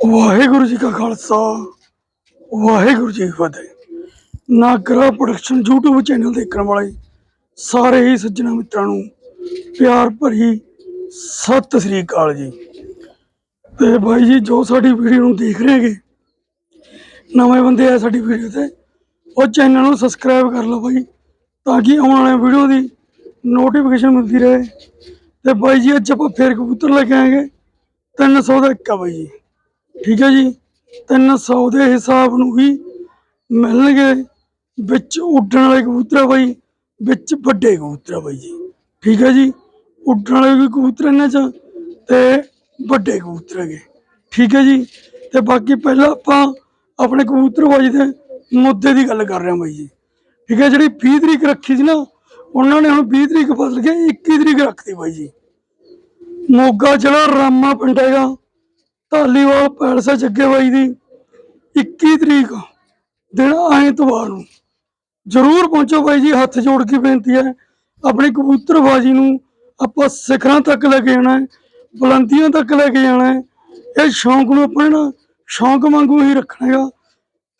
ਵਾਹਿਗੁਰੂ ਜੀ ਕਾ ਖਾਲਸਾ, ਵਾਹਿਗੁਰੂ ਜੀ ਕੀ ਫਤਿਹ। Nagra production YouTube channel ਦੇਖਣ ਵਾਲੇ ਸਾਰੇ ਹੀ ਸੱਜਣਾ ਮਿੱਤਰਾਂ ਨੂੰ ਪਿਆਰ ਭਰੀ ਸਤਿ ਸ੍ਰੀ ਅਕਾਲ ਜੀ। ਤੇ ਬਾਈ ਜੀ, ਜੋ ਸਾਡੀ ਵੀਡੀਓ ਨੂੰ ਦੇਖ ਰਹੇ ਨਵੇਂ ਬੰਦੇ ਆ ਸਾਡੀ ਵੀਡੀਓ ਤੇ, ਉਹ ਚੈਨਲ ਨੂੰ ਸਬਸਕ੍ਰਾਈਬ ਕਰ ਲਓ ਬਾਈ, ਤਾਂ ਕਿ ਆਉਣ ਵਾਲੇ ਵੀਡੀਓ ਦੀ ਨੋਟੀਫਿਕੇਸ਼ਨ ਮਿਲਦੀ ਰਹੇ। ਤੇ ਬਾਈ ਜੀ, ਅੱਜ ਆਪਾਂ ਫੇਰ ਕਬੂਤਰ ਲੈ ਕੇ ਆਏਗੇ। 300 ਦਾ ਇੱਕ ਆ ਬਾਈ ਜੀ। ਠੀਕ ਹੈ ਜੀ? 300 ਦੇ ਹਿਸਾਬ ਨੂੰ ਵੀ ਮਿਲਣਗੇ ਵਿੱਚ ਉੱਡਣ ਵਾਲੇ ਕਬੂਤਰ ਆ ਬਾਈ, ਵਿੱਚ ਵੱਡੇ ਕਬੂਤਰ ਆ ਬਾਈ ਜੀ। ਠੀਕ ਹੈ ਜੀ? ਉੱਡਣ ਵਾਲੇ ਵੀ ਕਬੂਤਰ ਇਹਨਾਂ ਚ ਤੇ ਵੱਡੇ ਕਬੂਤਰ ਹੈਗੇ। ਠੀਕ ਹੈ ਜੀ? ਤੇ ਬਾਕੀ ਪਹਿਲਾਂ ਆਪਾਂ ਆਪਣੇ ਕਬੂਤਰਬਾਜੀ ਦੇ ਮੁੱਦੇ ਦੀ ਗੱਲ ਕਰ ਰਹੇ ਹਾਂ ਬਾਈ ਜੀ। ਠੀਕ ਹੈ, ਜਿਹੜੀ 20 ਤਰੀਕ ਰੱਖੀ ਸੀ ਨਾ, ਉਹਨਾਂ ਨੇ ਹੁਣ 20 ਤਰੀਕ ਬਦਲ ਕੇ 21 ਤਰੀਕ ਰੱਖਤੀ ਬਾਈ ਜੀ। ਮੋਗਾ ਜਿਹੜਾ ਰਾਮਾ ਪਿੰਡ ਹੈਗਾ। ਧਾਲੀਵਾਲ ਪੈਲਸ ਜੱਗੇ ਬਾਈ ਦੀ 21 ਤਰੀਕ ਦਿਨ ਐਤਵਾਰ ਨੂੰ। ਜਰੂਰ ਪਹੁੰਚੋ ਬਾਈ ਜੀ, ਹੱਥ ਜੋੜ ਕੇ ਬੇਨਤੀ ਹੈ, ਆਪਣੀ ਕਬੂਤਰਬਾਜੀ ਨੂੰ ਆਪਾਂ ਸਿਖਰਾਂ ਤੱਕ ਲੈ ਕੇ ਜਾਣਾ ਹੈ, ਬੁਲੰਦੀਆਂ ਤੱਕ ਲੈ ਕੇ ਜਾਣਾ ਹੈ। ਇਹ ਸ਼ੌਂਕ ਨੂੰ ਆਪਾਂ ਨਾ ਸ਼ੌਂਕ ਵਾਂਗੂ ਹੀ ਰੱਖਣਾ ਹੈਗਾ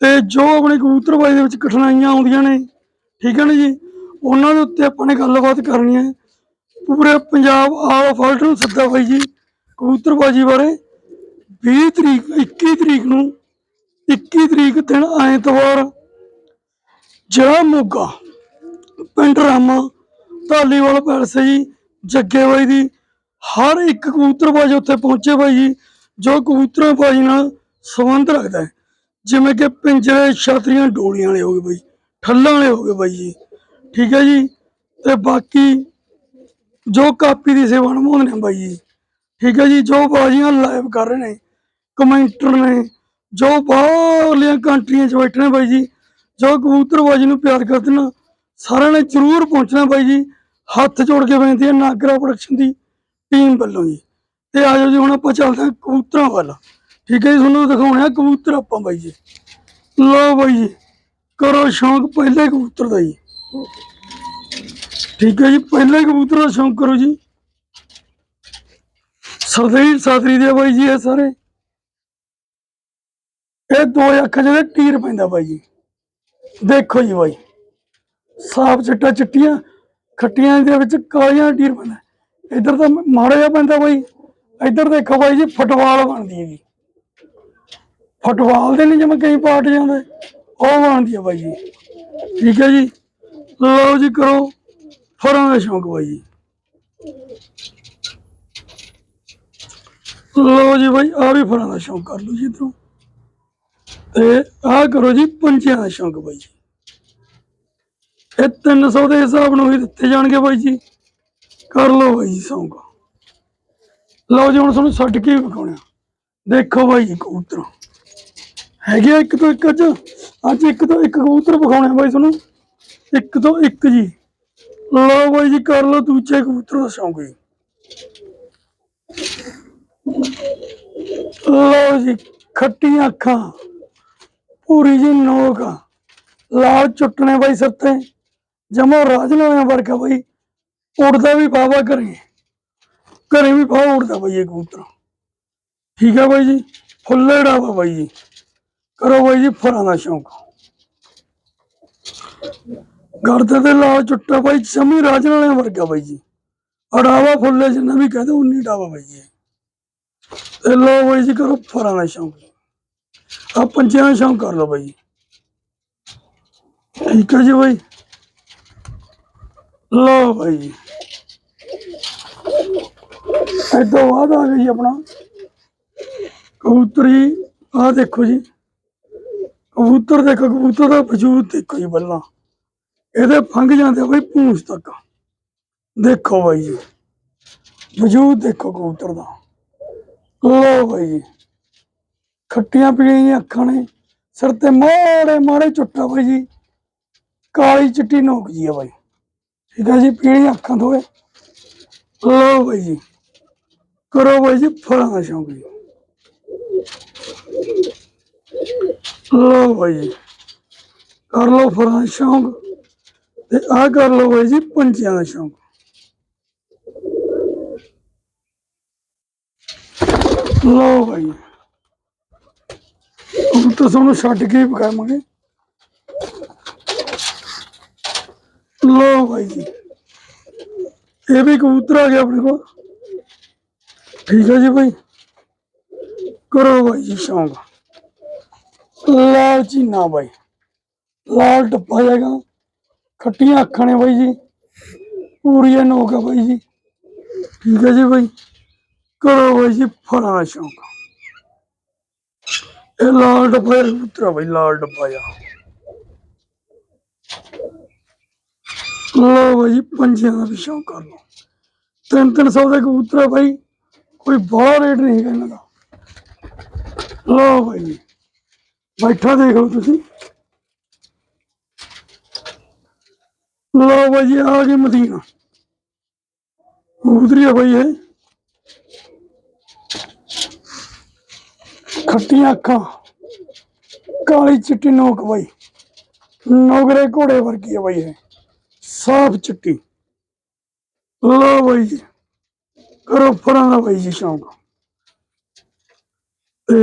ਤੇ ਜੋ ਆਪਣੀ ਕਬੂਤਰਬਾਜੀ ਦੇ ਵਿੱਚ ਕਠਿਨਾਈਆਂ ਆਉਂਦੀਆਂ ਨੇ, ਠੀਕ ਹੈ ਨਾ ਜੀ? ਉਹਨਾਂ ਦੇ ਉੱਤੇ ਆਪਾਂ ਨੇ ਗੱਲਬਾਤ ਕਰਨੀ ਹੈ। ਪੂਰੇ ਪੰਜਾਬ ਆਲ ਫਲਟ ਨੂੰ ਸੱਦਾ ਬਾਈ ਜੀ, ਕਬੂਤਰਬਾਜੀ ਬਾਰੇ। 20 ਤਰੀਕ 21 ਤਰੀਕ ਨੂੰ 21 ਤਰੀਕ ਦਿਨ ਐਤਵਾਰ ਜਿਹੜਾ ਮੋਗਾ, ਪਿੰਡ ਰਾਮਾ, ਧਾਲੀਵਾਲ ਪੈਲਸ ਹੈ ਜੀ ਜੱਗੇ ਬਾਈ ਦੀ, ਹਰ ਇੱਕ ਕਬੂਤਰਬਾਜ ਉੱਥੇ ਪਹੁੰਚੇ ਬਾਈ ਜੀ, ਜੋ ਕਬੂਤਰਾਂ ਕਬੂਤਰਬਾਜੀ ਨਾਲ ਸੰਬੰਧ ਰੱਖਦਾ ਹੈ। ਜਿਵੇਂ ਕਿ ਪਿੰਜਰੇ, ਛਤਰੀਆਂ, ਡੋਲੀਆਂ ਵਾਲੇ ਹੋ ਗਏ ਬਾਈ, ਠੱਲਾਂ ਵਾਲੇ ਹੋ ਗਏ ਬਾਈ ਜੀ। ਠੀਕ ਹੈ ਜੀ? ਤੇ ਬਾਕੀ ਜੋ ਕਾਪੀ ਦੀ ਸੇਵਾ ਨਿਭਾਉਂਦੇ ਨੇ ਬਾਈ ਜੀ। ਠੀਕ ਹੈ ਜੀ? ਜੋ ਬਾਜ਼ੀਆਂ ਲਾਈਵ ਕਰ ਰਹੇ ਨੇ ਕਮੈਂਟਰ ਨੇ, ਜੋ ਬਾਹਰਲੀਆਂ ਕੰਟਰੀਆਂ 'ਚ ਬੈਠੇ ਨੇ ਬਾਈ ਜੀ, ਜੋ ਕਬੂਤਰਬਾਜੀ ਨੂੰ ਪਿਆਰ ਕਰਦੇ ਨੇ ਸਾਰਿਆਂ ਨੇ ਜ਼ਰੂਰ ਪਹੁੰਚਣਾ ਬਾਈ ਜੀ, ਹੱਥ ਜੋੜ ਕੇ ਬੇਨਤੀ ਹੈ ਨਾਗਰਾ ਪ੍ਰੋਡਕਸ਼ਨ ਦੀ ਟੀਮ ਵੱਲੋਂ ਜੀ। ਤੇ ਆਜੋ ਜੀ, ਹੁਣ ਆਪਾਂ ਚੱਲਦੇ ਹਾਂ ਕਬੂਤਰਾਂ ਵੱਲ। ਠੀਕ ਹੈ ਜੀ, ਤੁਹਾਨੂੰ ਦਿਖਾਉਣੇ ਆ ਕਬੂਤਰ ਆਪਾਂ ਬਾਈ ਜੀ। ਲਓ ਬਾਈ ਜੀ, ਕਰੋ ਸ਼ੌਂਕ ਪਹਿਲੇ ਕਬੂਤਰ ਦਾ ਜੀ। ਠੀਕ ਹੈ ਜੀ, ਪਹਿਲੇ ਕਬੂਤਰ ਦਾ ਸ਼ੌਂਕ ਕਰੋ ਜੀ। ਸਰਦਈ ਸਾਦਰੀ ਦੇ ਬਾਈ ਜੀ ਇਹ ਸਾਰੇ। ਇਹ ਦੋ ਅੱਖਾਂ ਜਿਹੜੇ ਟੀਰ ਪੈਂਦਾ ਬਾਈ ਜੀ। ਦੇਖੋ ਜੀ ਬਾਈ। ਸਾਫ਼ ਚਿੱਟਾ ਚਿੱਟੀਆਂ, ਖੱਟੀਆਂ ਦੇ ਵਿੱਚ ਕਾਲੀਆਂ ਟੀਰ ਪੈਂਦਾ। ਇੱਧਰ ਤਾਂ ਮਾੜਾ ਜਿਹਾ ਪੈਂਦਾ ਬਾਈ। ਇੱਧਰ ਦੇਖੋ ਬਾਈ ਜੀ, ਫੁੱਟਬਾਲ ਬਣਦੀ ਹੈ ਜੀ। ਫੁੱਟਬਾਲ ਦੇ ਨਹੀਂ ਜਿਵੇਂ ਕਈ ਪਾਰਟ ਜਾਂਦੇ ਉਹ ਬਣਦੀ ਹੈ ਬਾਈ ਜੀ। ਠੀਕ ਹੈ ਜੀ। ਲਓ ਜੀ ਕਰੋ ਫਰਾਂ ਦਾ ਸ਼ੌਂਕ ਬਾਈ ਜੀ। ਲਓ ਜੀ ਬਾਈ ਆ ਵੀ ਫਰਾਂ ਦਾ ਸ਼ੌਂਕ ਕਰ ਲਓ ਜੀ ਇਧਰੋਂ। ਤੇ ਆ ਕਰੋ ਜੀ, ਪੰਚਿਆਂ ਦਾ ਸ਼ੌਂਕ ਬਾਈ ਜੀ। ਇਹ 300 ਦੇ ਹਿਸਾਬ ਨੂੰ ਹੀ ਦਿੱਤੇ ਜਾਣਗੇ ਬਾਈ ਜੀ। ਕਰ ਲਓ ਬਾਈ ਜੀ ਸ਼ੌਂਕ। ਲਓ ਜੀ, ਹੁਣ ਤੁਹਾਨੂੰ ਛੱਡ ਕੇ ਵਿਖਾਉਣਾ ਦੇਖੋ ਬਾਈ ਜੀ ਕਬੂਤਰ। ਹੈਗੇ ਇੱਕ ਤੋਂ ਇੱਕ ਅੱਜ। ਅੱਜ ਇੱਕ ਤੋਂ ਇੱਕ ਕਬੂਤਰ ਵਿਖਾਉਣੇ ਬਾਈ ਤੁਹਾਨੂੰ। ਇੱਕ ਤੋਂ ਇੱਕ ਜੀ। ਲਓ ਬਾਈ ਜੀ, ਕਰ ਲਓ ਦੂਜੇ ਕਬੂਤਰ ਦਾ ਸ਼ੌਂਕ ਜੀ। ਲਓ ਜੀ, ਖੱਟੀਆਂ ਅੱਖਾਂ। ਪੂਰੀ ਜੀ ਨੋਕ ਲਾਲ ਚੁੱਟਣੇ ਬਾਈ ਸੱਤੇ ਜਮਾ ਰਾਜਨਾਮਿਆਂ ਵਰਗਾ ਬਾਈ। ਉੜਦਾ ਵੀ ਬਾਬਾ ਘਰੇ। ਘਰੇ ਵੀ ਬਾਬਾ ਉੜਦਾ ਬਾਈ ਇਹ ਕਬੂਤਰ। ਠੀਕ ਹੈ ਬਾਈ ਜੀ। ਫੁੱਲੇ ਡਾਵਾ ਬਾਈ ਜੀ। ਕਰੋ ਬਾਈ ਜੀ ਫਰਾਂ ਦਾ ਸ਼ੌਂਕ। ਗਰਦੇ ਤੇ ਲਾਲ ਚੁੱਟਾ ਬਾਈ, ਜਮੀ ਰਾਜਨਾਮਿਆਂ ਵਰਗਾ ਬਾਈ ਜੀ। ਅੜਾਵਾ ਫੁੱਲੇ ਜਿੰਨਾ ਵੀ ਕਹਦੇ, ਉਨੀ ਡਾਵਾ ਬਾਈ ਜੀ। ਤੇ ਲੋ ਬਾਈ ਜੀ ਕਰੋ ਫਰਾਂ ਦਾ ਸ਼ੌਂਕ। ਆ ਪੰਜਿਆਂ ਦਾ ਕਰ ਲਓ ਬਾਈ। ਜੀ ਠੀਕ ਹੈ ਜੀ ਬਾਈ। ਲਓ ਬਾਈ। ਜੀ ਬਾਅਦ ਆ ਗਈ ਆਪਣਾ। ਕਬੂਤਰੀ ਆ ਦੇਖੋ ਜੀ। ਕਬੂਤਰ ਦੇਖੋ, ਕਬੂਤਰ ਦਾ ਵਜੂਦ ਦੇਖੋ ਜੀ ਬੱਲਾ। ਇਹਦੇ ਫੰਗ ਜਾਂਦੇ ਆ ਬਾਈ ਪੂੰਛ ਤੱਕ। ਦੇਖੋ ਬਾਈ ਜੀ। ਵਜੂਦ ਦੇਖੋ ਕਬੂਤਰ ਦਾ। ਲੋ ਬਾਈ ਜੀ। ਖੱਟੀਆਂ ਪੀਲੀਆਂ ਜਿਹੀਆਂ ਅੱਖਾਂ ਨੇ, ਸਿਰ ਤੇ ਮਾੜੇ ਮਾੜੇ ਚੁੱਟਾ ਬਾਈ ਜੀ। ਕਾਲੀ ਚਿੱਟੀ ਨੋਕ ਜੀ ਆ ਬਾਈ। ਠੀਕ ਹੈ ਜੀ, ਪੀਲੀਆਂ ਅੱਖਾਂ ਦੋਏ ਲੋ ਬਾਈ ਜੀ, ਕਰੋ ਬਾਈ ਜੀ ਫਲਾਂ ਦਾ ਸ਼ੌਂਕ ਜੀ। ਲੋ ਬਾਈ ਜੀ, ਕਰ ਲੋ ਫਲਾਂ ਦਾ ਸ਼ੌਂਕ ਤੇ ਆ ਕਰ ਲੋ ਬਾਈ ਜੀ ਪੰਛੀਆਂ ਦਾ ਸ਼ੌਂਕ। ਲੋ ਬਾਈ ਹੁਣ ਤਾਂ ਤੁਹਾਨੂੰ ਛੱਡ ਕੇ ਹੀ ਪਕਾਵਾਂਗੇ ਲੋ ਭਾਈ ਜੀ। ਇਹ ਵੀ ਕਬੂਤਰ ਆ ਗਿਆ ਆਪਣੇ ਕੋਲ। ਠੀਕ ਹੈ ਜੀ ਭਾਈ ਕਰੋ ਭਾਈ ਜੀ ਸ਼ੌਂਕ। ਲਾਲ ਚੀਨਾ ਭਾਈ ਲਾਲ ਡੱਬਾ ਜਾਏਗਾ ਖੱਟੀਆਂ ਅੱਖਾਂ ਨੇ ਬਾਈ ਜੀ। ਪੂਰੀਆਂ ਨੋਕ ਆ ਬਾਈ ਜੀ। ਠੀਕ ਹੈ ਜੀ ਬਾਈ। ਕਰੋ ਬਾਈ ਜੀ ਫੜਾਂ ਦਾ ਸ਼ੌਂਕ। ਇਹ ਲਾਲ ਡੱਬਾ ਹੈ ਕਬੂਤਰ ਲਾਲ ਡੱਬਾ ਆ। ਲੋ ਜੀ ਪੰਜਿਆਂ ਦਾ ਵੀ ਕਰ ਲਓ। ਤਿੰਨ ਤਿੰਨ ਸੌ ਦੇ ਕਬੂਤਰ ਆ ਕੋਈ ਬੜਾ ਰੇਟ ਨਹੀਂ ਹੈਗਾ ਇਹਨਾਂ ਦਾ। ਲੋ ਬਾਈ, ਬੈਠਾ ਦੇਖ ਲਓ ਤੁਸੀਂ। ਲੋ ਬਾਈ ਜੀ ਆ ਗਏ ਮਦੀਨਾ। ਕਬੂਤਰੀ ਆ ਬਾਈ ਇਹ। ਖੱਟੀਆਂ ਅੱਖਾਂ ਕਾਲੀ ਚਿੱਟੀ ਨੋਕ ਬਾਈ ਨੋਗਰੇ ਘੋੜੇ ਵਰਗੀ ਆ ਬਾਈ ਇਹ ਸਾਫ਼ ਚਿੱਟੀ ਲੋ ਬਾਈ ਜੀ ਕਰੋ ਫੜਾਂ ਦਾ ਬਾਈ ਜੀ ਸ਼ੌਂਕ ਤੇ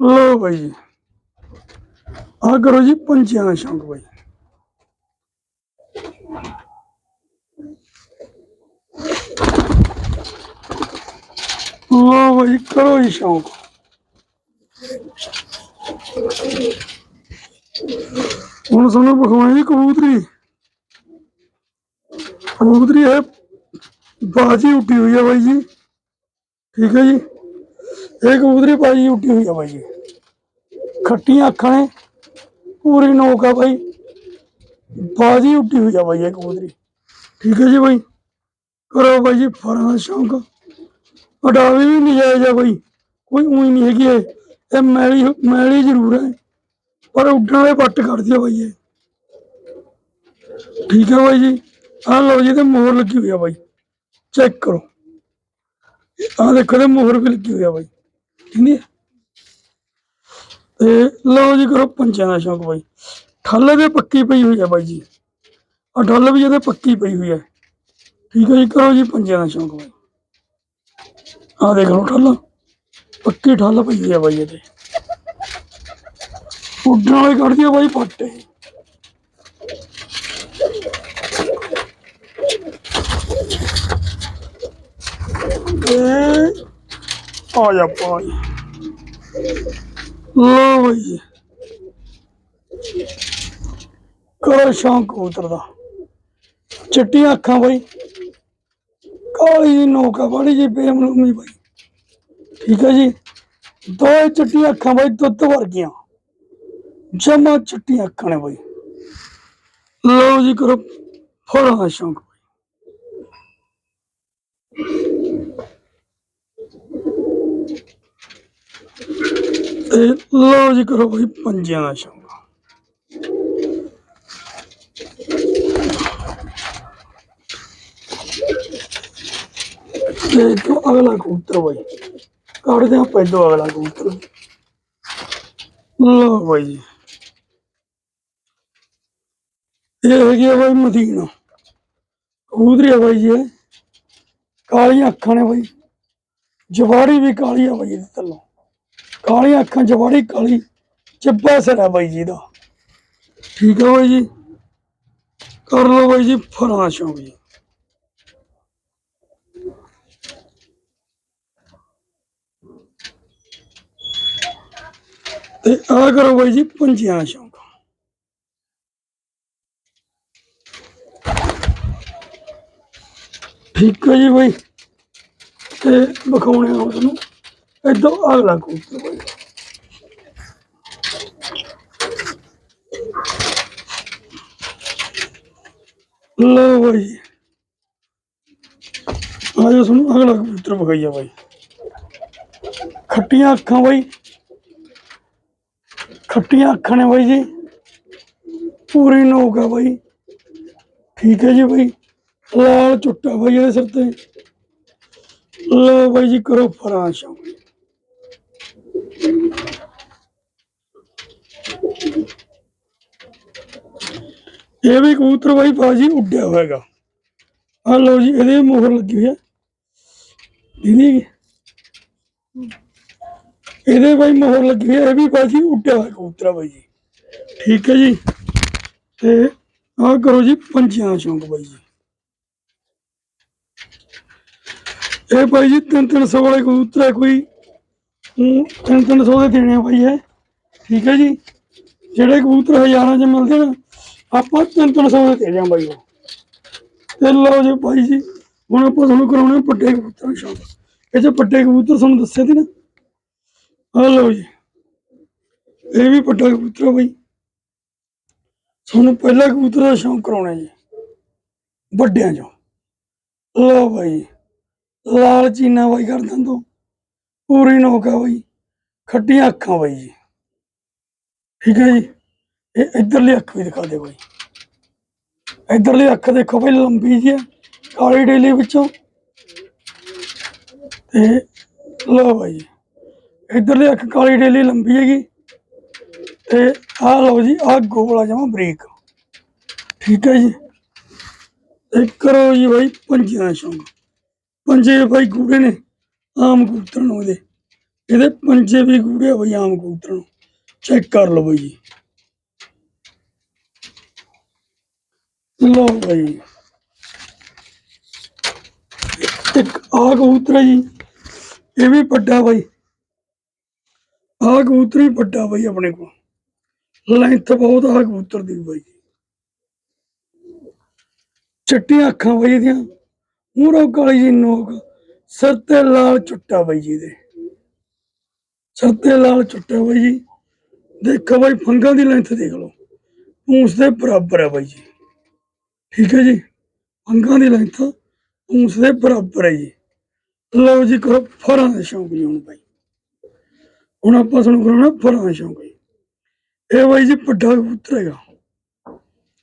ਲੋ ਬਾਈ ਜੀ ਆ ਕਰੋ ਜੀ ਪੰਛੀਆਂ ਦਾ ਸ਼ੌਂਕ ਬਾਈ ਲੋ ਬਾਈ ਕਰੋ ਜੀ ਸ਼ੌਂਕ ਹੁਣ ਸਾਨੂੰ ਵਿਖਾਉਣੀ ਜੀ ਕਬੂਤਰੀ। ਕਬੂਤਰੀ ਹੈ, ਬਾਜੀ ਉੱਡੀ ਹੋਈ ਹੈ ਬਾਈ ਜੀ। ਠੀਕ ਹੈ ਜੀ। ਇਹ ਕਬੂਤਰੀ ਬਾਜੀ ਉੱਡੀ ਹੋਈ ਹੈ ਬਾਈ ਜੀ। ਖੱਟੀਆਂ ਅੱਖਾਂ ਨੇ, ਪੂਰੀ ਨੋਕ ਆ ਬਾਈ। ਬਾਜੀ ਉੱਡੀ ਹੋਈ ਆ ਬਾਈ ਇਹ ਕਬੂਤਰੀ। ਠੀਕ ਹੈ ਜੀ ਬਾਈ। ਕਰੋ ਬਾਈ ਜੀ ਫਰਾਂ ਦਾ ਸ਼ੌਂਕ। ਅਡਾਵੀ ਵੀ ਨਹੀਂ ਜਾਇਜ਼ ਆ ਬਾਈ। ਕੋਈ ਉਹੀ ਨਹੀਂ ਹੈਗੀ ਇਹ ਮੈਲੀ ਮੈਲੀ ਜ਼ਰੂਰ ਹੈ। ਪਰ ਉੱਡਣ ਵਾਲੇ ਪੱਟ ਕਰਦੀ ਆ ਬਾਈ ਇਹ। ਠੀਕ ਹੈ ਬਾਈ ਜੀ? ਆਹ ਲਓ ਜੀ ਤੇ ਮੋਹਰ ਲੱਗੀ ਹੋਈ ਆ ਬਾਈ। ਚੈੱਕ ਕਰੋ। ਆਹ ਦੇਖੋ ਤੇ ਮੋਹਰ ਵੀ ਲੱਗੀ ਹੋਈ ਆ ਬਾਈ। ਠੀਕ ਹੈ ਤੇ ਲਓ ਜੀ, ਕਰੋ ਪੰਚਾਂ ਦਾ ਸ਼ੌਂਕ ਬਾਈ। ਠੱਲ ਦੇ ਪੱਕੀ ਪਈ ਹੋਈ ਆ ਬਾਈ ਜੀ। ਆ ਠੱਲ ਵੀ ਇਹਦੇ ਪੱਕੀ ਪਈ ਹੋਈ ਹੈ ਠੀਕ ਹੈ ਜੀ, ਕਰੋ ਜੀ ਪੰਚਾਂ ਦਾ ਸ਼ੌਂਕ ਬਾਈ। ਆ ਦੇਖ ਲਓ ਠੱਲ। ਪੱਕੀ ਠੱਲ ਪਈ ਹੋਈ ਆ ਬਾਈ ਇਹਦੇ ਉੱਡਣ ਵਾਲੇ ਕੱਢਦੀ ਆ ਬਾਈ ਪੱਟੇ ਤੇ ਆ ਜਾ ਪਾਈ ਲੋ ਬਾਈ ਜੀ ਕਰੋ ਸ਼ੌਂਕ ਕਬੂਤਰ ਦਾ ਚਿੱਟੀਆਂ ਅੱਖਾਂ ਬਾਈ ਕਾਲੀ ਜਿਹੀ ਨੋਕ ਆ ਬੜੀ ਜੀ ਬੇਮਲੂਮੀ ਬਾਈ ਠੀਕ ਹੈ ਜੀ? ਦੋ ਚਿੱਟੀਆਂ ਅੱਖਾਂ ਬਾਈ, ਦੁੱਧ ਵਰਗੀਆਂ। ਜਮਾ ਚਿੱਟੀਆਂ ਅੱਖਾਂ ਨੇ ਬਾਈ। ਲਓ ਜੀ ਕਰੋ ਫੜਾਂ ਦਾ ਸ਼ੌਂਕ ਤੇ ਲਓ ਜੀ ਕਰੋ ਬਾਈ, ਪੰਜਿਆਂ ਦਾ ਸ਼ੌਂਕ। ਤੇ ਤੋਂ ਅਗਲਾ ਕਬੂਤਰ ਬਾਈ। ਕੱਢਦੇ ਆ ਪਹਿਲੋਂ ਅਗਲਾ ਕਬੂਤਰ। ਲਓ ਬਾਈ ਇਹ ਹੈਗੀ ਆ ਬਾਈ ਮਦੀਨਾ। ਕਬੂਤਰੀ ਆ ਬਾਈ ਇਹ। ਕਾਲੀਆਂ ਅੱਖਾਂ ਨੇ ਬਾਈ। ਜਵਾੜੀ ਵੀ ਕਾਲੀ ਆ ਬਾਈ ਇਹਦੇ ਥੱਲੋਂ। ਕਾਲੀਆਂ ਅੱਖਾਂ ਜਵਾੜੀ ਕਾਲੀ। ਚਿੱਬਾ ਸਿਰ ਆ ਬਾਈ ਜੀ ਦਾ ਠੀਕ ਹੈ ਬਾਈ ਜੀ। ਕਰ ਲਓ ਬਾਈ ਜੀ ਫਰਾਂ ਸ਼ੌਂਕ ਜੀ। ਤੇ ਆ ਕਰੋ ਬਾਈ ਜੀ ਪੰਜਿਆਂ ਦਾ ਸ਼ੌਂਕ। ਠੀਕ ਹੈ ਜੀ ਬਾਈ। ਤੇ ਵਿਖਾਉਣੇ ਆ ਉਸ ਨੂੰ ਇਦੋਂ ਅਗਲਾ ਕਬੂਤਰ ਬਾਈ। ਲਓ ਬਾਈ ਆ ਜਾ ਸੁਣੋ ਅਗਲਾ ਕਬੂਤਰ ਵਿਖਾਈਆ ਬਾਈ। ਖੱਟੀਆਂ ਅੱਖਾਂ ਬਾਈ। ਖੱਟੀਆਂ ਅੱਖਾਂ ਨੇ ਬਾਈ ਜੀ। ਪੂਰੀ ਨੋਕ ਆ ਬਾਈ। ਠੀਕ ਹੈ ਜੀ ਬਾਈ। ਲਾਲ ਚੁੱਟਾ ਬਾਈ ਇਹਦੇ ਸਿਰ ਤੇ। ਲਓ ਬਾਈ ਜੀ ਕਰੋ ਫਰਾਸ਼। ਇਹ ਵੀ ਕਬੂਤਰ ਬਾਈ ਬਾਜੀ ਉੱਡਿਆ ਹੋਏਗਾ ਆ ਲਓ ਜੀ, ਇਹਦੇ ਮੋਹਰ ਲੱਗੀ ਹੋਈ ਹੈ ਦੀਦੀ ਇਹਦੇ ਬਾਈ ਮੋਹਰ ਲੱਗੀ ਹੈ ਇਹ ਵੀ ਬਾਜੀ ਉੱਡਿਆ ਹੋਇਆ ਕਬੂਤਰ ਬਾਈ ਜੀ। ਠੀਕ ਹੈ ਜੀ। ਤੇ ਆਹ ਕਰੋ ਜੀ ਪੰਛੀਆਂ ਦਾ ਸ਼ੌਂਕ ਬਾਈ ਜੀ। ਇਹ ਬਾਈ ਜੀ 300 ਵਾਲੇ ਕਬੂਤਰ ਹੈ ਕੋਈ 300 ਦੇ ਦੇਣੇ ਆ ਬਾਈ ਇਹ। ਠੀਕ ਹੈ ਜੀ। ਜਿਹੜੇ ਕਬੂਤਰ ਹਜ਼ਾਰਾਂ ਚ ਮਿਲਦੇ ਨੇ, ਆਪਾਂ 300 ਦੇ ਦੇ ਦਿਆਂ ਬਾਈ ਤੇ ਲਓ ਜੀ ਬਾਈ ਜੀ, ਹੁਣ ਆਪਾਂ ਤੁਹਾਨੂੰ ਕਰਾਉਣੇ ਆ ਵੱਡੇ ਕਬੂਤਰ ਸ਼ੌਂਕ। ਇਹ ਜੋ ਵੱਡੇ ਕਬੂਤਰ ਤੁਹਾਨੂੰ ਦੱਸੇ ਸੀ ਨਾ ਆ ਜੀ। ਇਹ ਵੀ ਵੱਡਾ ਕਬੂਤਰ ਆ ਬਾਈ। ਤੁਹਾਨੂੰ ਪਹਿਲਾ ਕਬੂਤਰ ਦਾ ਸ਼ੌਂਕ ਕਰਾਉਣਾ ਜੀ। ਵੱਡਿਆਂ ਚੋਂ। ਲਓ ਬਾਈ ਲਾਲ ਚੀਨਾ ਬਾਈ ਕਰ ਤੋਂ ਪੂਰੀ ਨੋਕਾ ਬਾਈ। ਖੱਟੀਆਂ ਅੱਖਾਂ ਬਾਈ ਜੀ। ਠੀਕ ਹੈ ਜੀ। ਇਹ ਇਧਰਲੀ ਅੱਖ ਵੀ ਦਿਖਾ ਦੇ ਬਾਈ। ਇਧਰਲੀ ਅੱਖ ਦੇਖੋ ਬਾਈ, ਲੰਬੀ ਜੀ ਹੈ ਕਾਲੀ ਡੇਲੀ ਵਿੱਚੋਂ। ਤੇ ਲਓ ਬਾਈ ਇਧਰਲੀ ਅੱਖ ਕਾਲੀ ਡੇਲੀ ਲੰਬੀ ਹੈਗੀ। ਤੇ ਆਹ ਲਓ ਜੀ, ਆਹ ਗੋਲਾ ਜਮਾ ਬ੍ਰੇਕ। ਠੀਕ ਹੈ ਜੀ। ਤੇ ਕਰੋ ਜੀ ਬਾਈ ਪੰਜਿਆਂ ਸ਼ੌਂਕ। ਪੰਜੇ ਬਾਈ ਗੂੜੇ ਨੇ, ਆਮ ਕਬੂਤਰ ਨੂੰ ਇਹਦੇ। ਇਹਦੇ ਪੰਜੇ ਵੀ ਗੂੜੇ ਆ ਆਮ ਕਬੂਤਰ ਨੂੰ। ਚੈੱਕ ਕਰ ਲਓ ਬਾਈ ਜੀ। ਲਓ ਬਾਈ ਇੱਕ ਆ ਕਬੂਤਰ ਜੀ। ਇਹ ਵੀ ਵੱਡਾ ਬਾਈ। ਆ ਕਬੂਤਰ ਵੀ ਵੱਡਾ ਬਾਈ ਆਪਣੇ ਕੋਲ। ਲੈਂਥ ਬਹੁਤ ਆ ਕਬੂਤਰ ਦੀ ਬਾਈ। ਚਿੱਟੀਆਂ ਅੱਖਾਂ ਬਾਈ ਇਹਦੀਆਂ। ਮੂਰੋਂ ਕਾਲੀ ਜੀ ਨੋਕ। ਸਿਰ ਤੇ ਲਾਲ ਚੁੱਟਾ ਬਾਈ ਜੀ ਦੇ ਸਿਰ ਤੇ ਲਾਲ ਚੁੱਟਾ ਬਾਈ ਜੀ। ਦੇਖੋ ਬਾਈ ਫੰਗਾਂ ਦੀ ਲੈਂਥ ਦੇਖ ਲਓ। ਪੂੰਛ ਦੇ ਬਰਾਬਰ ਹੈ ਬਾਈ ਜੀ। ਠੀਕ ਹੈ ਜੀ? ਫੰਗਾਂ ਦੀ ਲੈਂਥ ਪੂੰਛ ਦੇ ਬਰਾਬਰ ਹੈ ਜੀ। ਲਓ ਜੀ ਕਰੋ ਫਰਾਂ ਦੇ ਸ਼ੌਂਕ ਜੀ ਹੁਣ ਬਾਈ। ਹੁਣ ਆਪਾਂ ਤੁਹਾਨੂੰ ਕਰਾਉਣਾ ਫਰਾਂ ਦਾ ਸ਼ੌਂਕ ਜੀ। ਇਹ ਬਾਈ ਜੀ ਵੱਡਾ ਕਬੂਤਰ ਹੈਗਾ।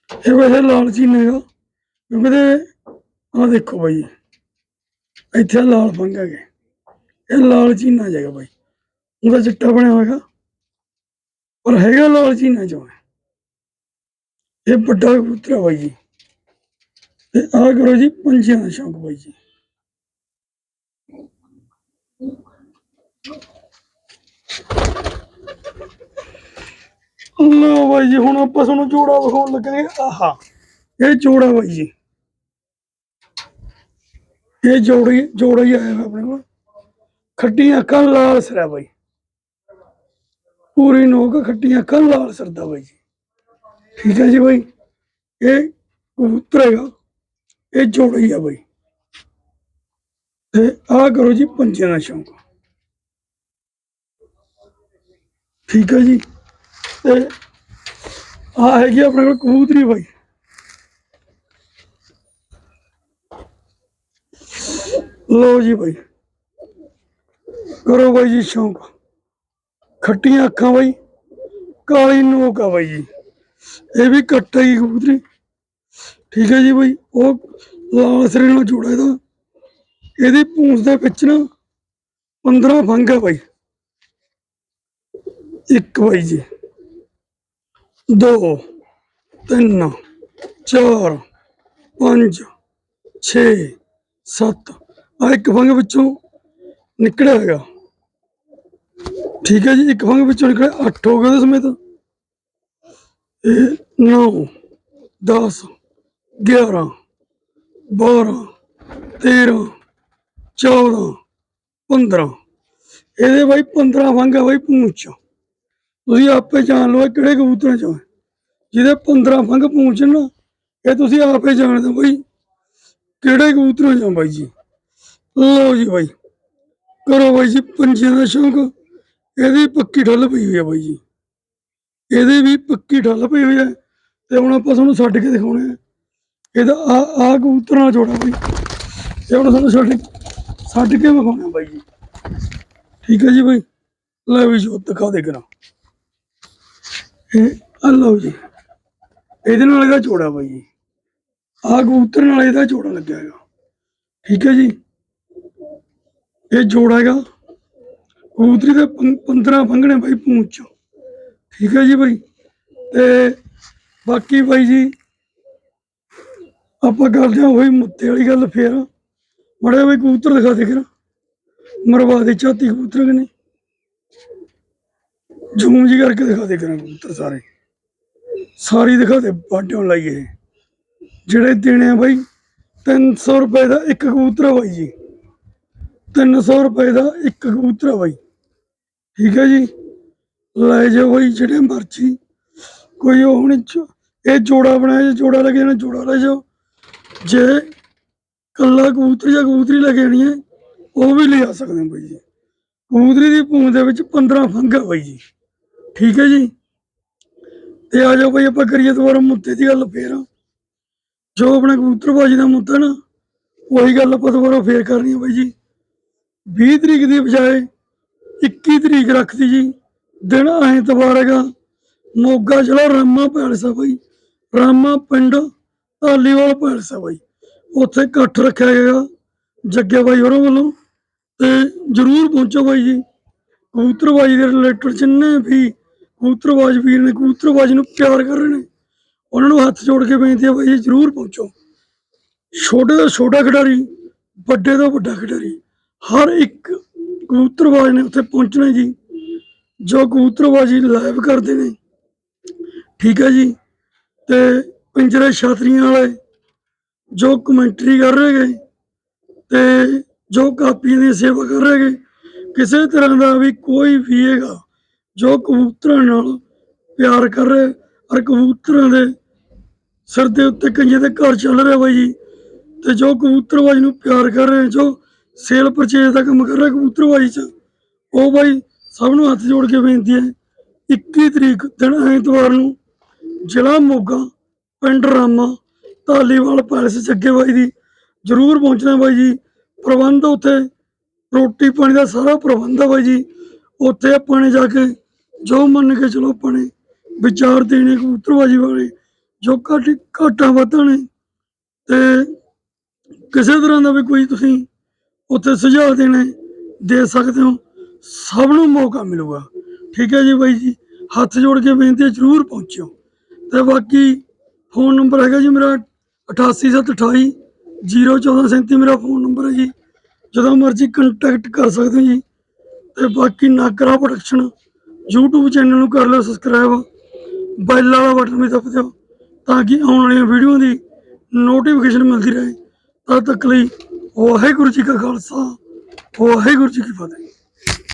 ਇਹ ਵੈਸੇ ਲਾਲ ਚੀਨ ਹੈਗਾ। ਕਿਉਂਕਿ ਤੇ ਆਹ ਦੇਖੋ ਬਾਈ ਇੱਥੇ ਲਾਲ ਫੰਗ ਹੈਗੇ। ਇਹ ਲਾਲ ਚੀਨਾ ਜਗਾ ਬਾਈ। ਉਹਦਾ ਚਿੱਟਾ ਬਣਿਆ ਹੋਏਗਾ ਪਰ ਹੈਗਾ ਲਾਲ ਚੀਨਾ ਚੋਂ ਇਹ ਵੱਡਾ ਕਬੂਤਰ ਹੈ ਬਾਈ ਜੀ। ਤੇ ਆਹ ਕਰੋ ਜੀ ਪੰਛੀਆਂ ਦਾ ਸ਼ੌਂਕ ਬਾਈ ਜੀ। ਲੋ ਬਾਈ ਜੀ, ਹੁਣ ਆਪਾਂ ਤੁਹਾਨੂੰ ਜੋੜਾ ਵਿਖਾਉਣ ਲੱਗੇ ਆਹਾ, ਇਹ ਜੋੜਾ ਬਾਈ ਜੀ। ਇਹ ਜੋੜੀ, ਜੋੜਾ ਹੀ ਆਇਆ ਆਪਣੇ ਕੋਲ। ਖੱਟੀਆਂ ਅੱਖਾਂ ਲਾਲ ਸਿਰ ਬਾਈ। ਪੂਰੀ ਨੋਕ ਖੱਟੀਆਂ ਅੱਖਾਂ ਲਾਲ ਸਰਦਾ ਬਾਈ ਜੀ। ਠੀਕ ਹੈ ਜੀ ਬਾਈ। ਇਹ ਕਬੂਤਰ ਹੈਗਾ। ਇਹ ਜੋੜਾ ਹੀ ਆ ਬਾਈ। ਤੇ ਆਹ ਕਰੋ ਜੀ ਪੰਛੀਆਂ ਦਾ ਸ਼ੌਂਕ। ਠੀਕ ਹੈ ਜੀ। ਤੇ ਆ ਹੈਗੀ ਆਪਣੇ ਕੋਲ ਕਬੂਤਰੀ ਬਾਈ। ਲੋ ਜੀ ਬਾਈ। ਕਰੋ ਬਾਈ ਜੀ ਸ਼ੌਂਕ। ਖੱਟੀਆਂ ਅੱਖਾਂ ਬਾਈ। ਕਾਲੀ ਨੋਕ ਆ ਬਾਈ ਜੀ। ਇਹ ਵੀ ਕੱਟਾ ਹੀ ਕਬੂਤਰੀ। ਠੀਕ ਹੈ ਜੀ ਬਾਈ। ਉਹ ਲਾਲ ਸਿਰੇ ਨਾਲ ਜੋੜਾ ਇਹਦਾ। ਇਹਦੀ ਪੂੰਛ ਦੇ ਵਿੱਚ ਨਾ 15 ਫੰਗ ਹੈ ਬਾਈ। ਇੱਕ ਬਾਈ ਜੀ। ਦੋ, ਤਿੰਨ, ਚਾਰ, ਪੰਜ, ਛੇ, ਸੱਤ। ਆ ਇੱਕ ਫੰਗ ਵਿੱਚੋਂ ਨਿਕਲਿਆ ਹੈਗਾ। ਠੀਕ ਹੈ ਜੀ, ਇੱਕ ਫੰਗ ਵਿੱਚੋਂ ਨਿਕਲਿਆ। 8 ਹੋ ਗਿਆ ਉਹਦੇ ਸਮੇਤ। ਇਹ 9 10 11 12 13 14 15 ਇਹਦੇ ਬਾਈ 15 ਫੰਗ ਆ ਬਾਈ, ਪੂੰਛ। ਤੁਸੀਂ ਆਪੇ ਜਾਣ ਲਓ ਇਹ ਕਿਹੜੇ ਕਬੂਤਰਾਂ ਚੋਂ ਹੈ। ਜਿਹਦੇ 15 ਫੰਗ ਪੂੰਛਣ ਨਾ ਇਹ ਤੁਸੀਂ ਆਪੇ ਜਾਣਦੇ ਹੋ ਬਾਈ। ਕਿਹੜੇ ਕਬੂਤਰਾਂ ਚੋਂ ਬਾਈ ਜੀ? ਲਓ ਜੀ ਬਾਈ। ਕਰੋ ਬਾਈ ਜੀ ਪੰਛੀਆਂ ਦਾ ਸ਼ੌਂਕ। ਇਹਦੀ ਪੱਕੀ ਠੱਲ ਪਈ ਹੋਈ ਹੈ ਬਾਈ ਜੀ। ਇਹਦੀ ਵੀ ਪੱਕੀ ਠੱਲ ਪਈ ਹੋਈ ਹੈ। ਤੇ ਹੁਣ ਆਪਾਂ ਤੁਹਾਨੂੰ ਛੱਡ ਕੇ ਦਿਖਾਉਣੇ ਆ। ਇਹਦਾ ਆ ਆ ਕਬੂਤਰਾਂ ਨਾਲ ਜੋੜਾ ਬਾਈ। ਇਹ ਹੁਣ ਤੁਹਾਨੂੰ ਛੱਡ ਛੱਡ ਕੇ ਵਿਖਾਉਣੇ ਆ ਬਾਈ ਜੀ। ਠੀਕ ਹੈ ਜੀ ਬਾਈ। ਲੈ ਵੀ ਜੋ ਦਿਖਾ ਦੇ ਕਰਾਂ ਇਹ ਆ ਲਓ ਜੀ। ਇਹਦੇ ਨਾਲ ਇਹਦਾ ਜੋੜਾ ਬਾਈ ਜੀ। ਆ ਕਬੂਤਰ ਨਾਲ ਇਹਦਾ ਜੋੜਾ ਲੱਗਿਆ ਹੈਗਾ। ਠੀਕ ਹੈ ਜੀ। ਇਹ ਜੋੜਾ ਹੈਗਾ। ਕਬੂਤਰੀ ਦੇ 15 ਫੰਗਣੇ ਬਾਈ ਪੂੰਛ ਠੀਕ ਹੈ ਜੀ ਬਾਈ। ਤੇ ਬਾਕੀ ਬਾਈ ਜੀ, ਆਪਾਂ ਕਰਦੇ ਹਾਂ ਉਹੀ ਮੁੱਦੇ ਵਾਲੀ ਗੱਲ ਫੇਰ। ਬੜੇ ਬਾਈ ਕਬੂਤਰ ਦਿਖਾ ਦੇ ਕਰਾਂ ਮਰਵਾ ਦੇ ਚਾਤੀ ਕਬੂਤਰ ਕਿ ਨਹੀਂ ਜ਼ੂਮ ਜੀ ਕਰਕੇ ਦਿਖਾ ਦੇ ਕਰਾਂ ਕਬੂਤਰ ਸਾਰੇ। ਸਾਰੀ ਦਿਖਾ ਦੇ, ਬਾਟਿਓਂ ਜਿਹੜੇ ਦੇਣੇ ਆ ਬਾਈ 300 ਰੁਪਏ ਦਾ ਇੱਕ ਕਬੂਤਰ ਆ ਬਾਈ ਜੀ। 300 ਰੁਪਏ ਦਾ ਇੱਕ ਕਬੂਤਰ ਆ ਬਾਈ। ਠੀਕ ਹੈ ਜੀ? ਲੈ ਜਾਓ ਬਾਈ, ਜਿਹੜੇ ਮਰਜ਼ੀ। ਕੋਈ ਉਹ ਨਹੀਂ ਇਹ ਜੋੜਾ ਬਣਾਇਆ, ਜੇ ਜੋੜਾ ਲੈ ਕੇ ਜਾਣਾ ਜੋੜਾ ਲੈ ਜਾਓ। ਜੇ ਕੱਲਾ ਕਬੂਤਰ ਜਾਂ ਕਬੂਤਰੀ ਲੈ ਕੇ ਹੈ, ਉਹ ਵੀ ਲਿਆ ਸਕਦੇ ਹੋ ਬਾਈ ਜੀ। ਕਬੂਤਰੀ ਦੀ ਪੂੰਛ ਦੇ ਵਿੱਚ 15 ਫੰਗ ਆ ਬਾਈ ਜੀ। ਠੀਕ ਹੈ ਜੀ। ਤੇ ਆ ਜਾਓ ਬਾਈ ਆਪਾਂ ਕਰੀਏ ਦੁਬਾਰਾ ਮੁੱਦੇ ਦੀ ਗੱਲ ਫੇਰ। ਜੋ ਆਪਣਾ ਕਬੂਤਰਬਾਜੀ ਦਾ ਮੁੱਦਾ ਨਾ, ਉਹੀ ਗੱਲ ਆਪਾਂ ਦੁਬਾਰਾ ਫੇਰ ਕਰਨੀ ਹੈ ਬਾਈ ਜੀ। 20 ਤਰੀਕ ਦੀ ਬਜਾਏ 21 ਤਰੀਕ ਰੱਖਦੀ ਜੀ। ਦਿਨ ਐਤਵਾਰ ਹੈਗਾ ਮੋਗਾ ਜ਼ਿਲ੍ਹਾ ਰਾਮਾ ਪੈਲਸ ਆ ਬਾਈ। ਰਾਮਾ ਪਿੰਡ ਧਾਲੀਵਾਲ ਪੈਲਸ ਆ ਬਾਈ। ਉੱਥੇ ਇਕੱਠ ਰੱਖਿਆ ਗਿਆ ਜੱਗੇ ਬਾਈ ਹੋਰਾਂ ਵੱਲੋਂ। ਤੇ ਜਰੂਰ ਪਹੁੰਚੋ ਬਾਈ ਜੀ। ਕਬੂਤਰਬਾਜੀ ਦੇ ਰਿਲੇਟਡ ਜਿੰਨੇ ਵੀ ਕਬੂਤਰਬਾਜ ਵੀਰ ਨੇ ਕਬੂਤਰਬਾਜੀ ਨੂੰ ਪਿਆਰ ਕਰ ਰਹੇ ਨੇ। ਉਹਨਾਂ ਨੂੰ ਹੱਥ ਜੋੜ ਕੇ ਬੇਨਤੀ ਹੈ ਬਾਈ ਜਰੂਰ ਪਹੁੰਚੋ। ਛੋਟੇ ਤੋਂ ਛੋਟਾ ਖਿਡਾਰੀ, ਵੱਡੇ ਤੋਂ ਵੱਡਾ ਖਿਡਾਰੀ, ਹਰ ਇੱਕ ਕਬੂਤਰਬਾਜ ਨੇ ਉੱਥੇ ਪਹੁੰਚਣਾ ਜੀ। ਜੋ ਕਬੂਤਰਬਾਜੀ ਲਾਈਵ ਕਰਦੇ ਨੇ। ਠੀਕ ਹੈ ਜੀ। ਤੇ ਪਿੰਜਰੇ ਛਾਤਰੀਆਂ ਵਾਲੇ ਜੋ ਕਮੈਂਟਰੀ ਕਰ ਰਹੇ ਗਏ ਤੇ ਜੋ ਕਾਪੀਆਂ ਦੀ ਸੇਵਾ ਕਰ ਰਹੇ ਗਏ ਕਿਸੇ ਤਰ੍ਹਾਂ ਦਾ ਵੀ ਕੋਈ ਵੀ ਹੈਗਾ ਜੋ ਕਬੂਤਰਾਂ ਨਾਲ ਪਿਆਰ ਕਰ ਰਿਹਾ, ਔਰ ਕਬੂਤਰਾਂ ਦੇ ਸਿਰ ਦੇ ਉੱਤੇ ਕਈਆਂ ਦੇ ਘਰ ਚੱਲ ਰਿਹਾ ਬਾਈ ਜੀ, ਤੇ ਜੋ ਕਬੂਤਰਬਾਜੀ ਨੂੰ ਪਿਆਰ ਕਰ ਰਹੇ, ਜੋ ਸੇਲ ਪਰਚੇਜ ਦਾ ਕੰਮ ਕਰ ਰਿਹਾ ਕਬੂਤਰਬਾਜੀ 'ਚ, ਉਹ ਬਾਈ ਸਭ ਨੂੰ ਹੱਥ ਜੋੜ ਕੇ ਬੇਨਤੀ ਹੈ 21 ਤਰੀਕ ਦਿਨ ਐਤਵਾਰ ਨੂੰ ਜ਼ਿਲ੍ਹਾ ਮੋਗਾ, ਪਿੰਡ ਰਾਮਾ, ਧਾਲੀਵਾਲ ਪੈਲਸ ਜੱਗੇ ਬਾਈ ਦੀ ਜ਼ਰੂਰ ਪਹੁੰਚਣਾ ਬਾਈ ਜੀ, ਪ੍ਰਬੰਧ ਉੱਥੇ, ਰੋਟੀ ਪਾਣੀ ਦਾ ਸਾਰਾ ਪ੍ਰਬੰਧ ਹੈ ਬਾਈ ਜੀ, ਉੱਥੇ ਆਪਾਂ ਨੇ ਜਾ ਕੇ ਜੋ ਮੰਨ ਕੇ ਚਲੋ ਆਪਾਂ ਨੇ ਵਿਚਾਰ ਦੇਣੇ ਕਬੂਤਰਬਾਜੀ ਵਾਲੇ, ਜੋ ਘੱਟ ਘਾਟਾਂ ਵਾਧਾਂ ਨੇ, ਤੇ ਕਿਸੇ ਤਰ੍ਹਾਂ ਦਾ ਵੀ ਕੋਈ ਤੁਸੀਂ ਉੱਥੇ ਸੁਝਾਅ ਦੇਣੇ, ਦੇ ਸਕਦੇ ਹੋ, ਸਭ ਨੂੰ ਮੌਕਾ ਮਿਲੂਗਾ। ਠੀਕ ਹੈ ਜੀ ਬਾਈ ਜੀ, ਹੱਥ ਜੋੜ ਕੇ ਬੇਨਤੀ ਜਰੂਰ ਪਹੁੰਚਿਓ। ਤੇ ਬਾਕੀ ਫੋਨ ਨੰਬਰ ਹੈਗਾ ਜੀ ਮੇਰਾ 88728 01437 ਮੇਰਾ ਫੋਨ ਨੰਬਰ ਹੈ ਜੀ। ਜਦੋਂ ਮਰਜ਼ੀ ਕੰਟੈਕਟ ਕਰ ਸਕਦੇ ਹੋ ਜੀ। ਤੇ ਬਾਕੀ ਨਾਕਰਾ ਪ੍ਰੋਡਕਸ਼ਨ YouTube ਚੈਨਲ ਨੂੰ ਕਰ ਲਓ ਸਬਸਕ੍ਰਾਈਬ ਬੈਲ ਵਾਲਾ ਬਟਨ ਵੀ ਦਬ ਦਿਓ ਤਾਂ ਕਿ ਆਉਣ ਵਾਲੀਆਂ ਵੀਡੀਓ ਦੀ ਨੋਟੀਫਿਕੇਸ਼ਨ ਮਿਲਦੀ ਰਹੇ। ਤਦ ਤੱਕ ਲਈ ਵਾਹਿਗੁਰੂ ਜੀ ਕਾ ਖਾਲਸਾ, ਵਾਹਿਗੁਰੂ ਜੀ ਕੀ ਫਤਿਹ।